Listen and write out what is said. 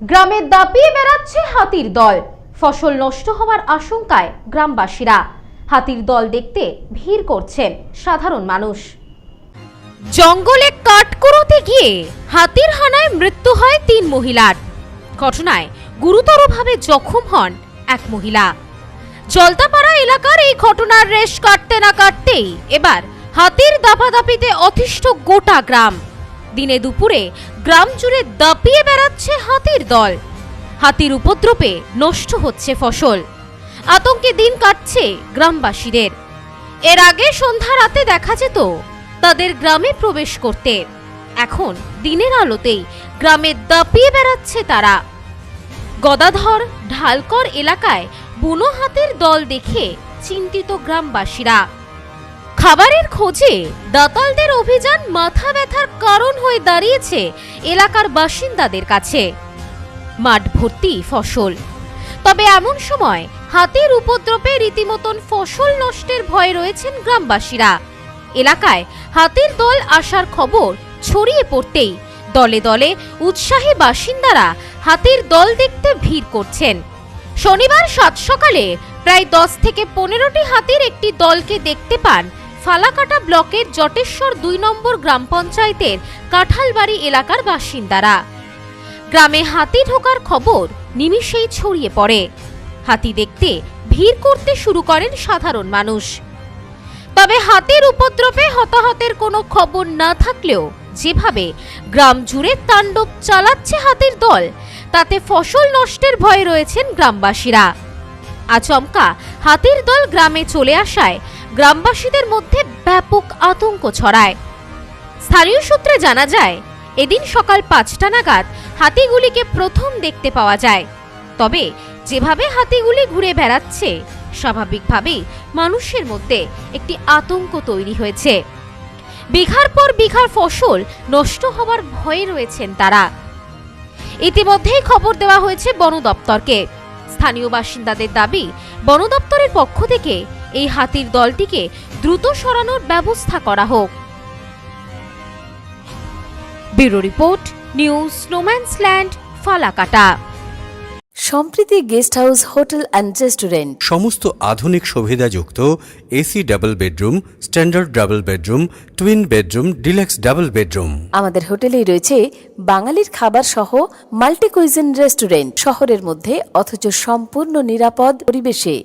গ্রামে দাপিয়ে বেড়াচ্ছে হাতির দল। ফসল নষ্ট হওয়ার আশঙ্কায় গ্রামবাসীরা। হাতির দল দেখতে ভিড় করছেন সাধারণ মানুষ। জঙ্গলে কাঠ গিয়ে হাতির হানায় মৃত্যু হয় তিন মহিলার। ঘটনায় গুরুতরভাবে জখম হন এক মহিলা। জলদাপাড়া এলাকার এই ঘটনার রেশ কাটতে না কাটতেই এবার হাতির দাপাদাপিতে অতিষ্ঠ গোটা গ্রাম। দিনে দুপুরে গ্রাম জুড়ে দাপিয়ে বেড়াচ্ছে হাতির দল। হাতির উপদ্রবে নষ্ট হচ্ছে ফসল। আতঙ্কে দিন কাটছে গ্রামবাসীদের। এর আগে সন্ধ্যা রাতে দেখা যেত তাদের গ্রামে প্রবেশ করতে। এখন দিনের আলোতেই গ্রামে দাপিয়ে বেড়াচ্ছে তারা। গদাধর ঢালকর এলাকায় বুনো হাতের দল দেখে চিন্তিত গ্রামবাসীরা। খাবারের খোঁজে দাতালদের অভিযান মাথা ব্যথার কারণ হয়ে দাঁড়িয়েছে এলাকার বাসিন্দাদের কাছে। মাঠ ভর্তি ফসল। তবে এমন সময় হাতির উপদ্রবে রীতিমতন ফসল নষ্টের ভয়ে রয়েছেন গ্রামবাসীরা। এলাকায় হাতির দল আসার খবর ছড়িয়ে পড়তেই দলে দলে উৎসাহী বাসিন্দারা হাতির দল দেখতে ভিড় করছেন। শনিবার সাত সকালে প্রায় দশ থেকে পনেরোটি হাতির একটি দলকে দেখতে পান ফালাকাটা ব্লকের জটেশ্বর দুই নম্বর গ্রাম পঞ্চায়েতের কাঁঠালবাড়ি এলাকার বাসিন্দারা। গ্রামে হাতি ঢোকার খবর নিমিষেই ছড়িয়ে পড়ে। হাতি দেখতে ভিড় করতে শুরু করেন সাধারণ মানুষ। তবে হাতির উপদ্রবে হতাহতের কোনো খবর না থাকলেও যেভাবে গ্রাম জুড়ে তাণ্ডব চালাচ্ছে হাতির দল, তাতে ফসল নষ্টের ভয়ে রয়েছেন গ্রামবাসীরা। আচমকা হাতির দল গ্রামে চলে আসায় গ্রামবাসীদের মধ্যে ব্যাপক আতঙ্ক ছড়ায়। স্থানীয় সূত্রে জানা যায়, এদিন সকাল পাঁচটা নাগাদ হাতিগুলিকে প্রথম দেখতে পাওয়া যায়। তবে যেভাবে হাতিগুলি ঘুরে বেড়াচ্ছে, স্বাভাবিকভাবেই মানুষের মধ্যে একটি আতঙ্ক তৈরি হয়েছে। বিঘার পর বিঘার ফসল নষ্ট হওয়ার ভয়ে রয়েছেন তারা। ইতিমধ্যেই খবর দেওয়া হয়েছে বন দপ্তরকে স্থানীয় বাসিন্দাদের দাবি বন দপ্তরের পক্ষ থেকে এই হাতির দলটিকে দ্রুত সরানোর ব্যবস্থা করা হোক। Bureau report news স্নোম্যান্সল্যান্ড Falakata. Sampriti guest house hotel and restaurant. সমস্ত আধুনিক সুবিধাযুক্ত AC double bedroom standard double bedroom twin bedroom deluxe double bedroom. আমাদের হোটেলেই রয়েছে বাঙালির খাবার সহ মাল্টি কুইজিন রেস্টুরেন্ট। শহরের মধ্যে অথচ সম্পূর্ণ নিরাপদ পরিবেশে।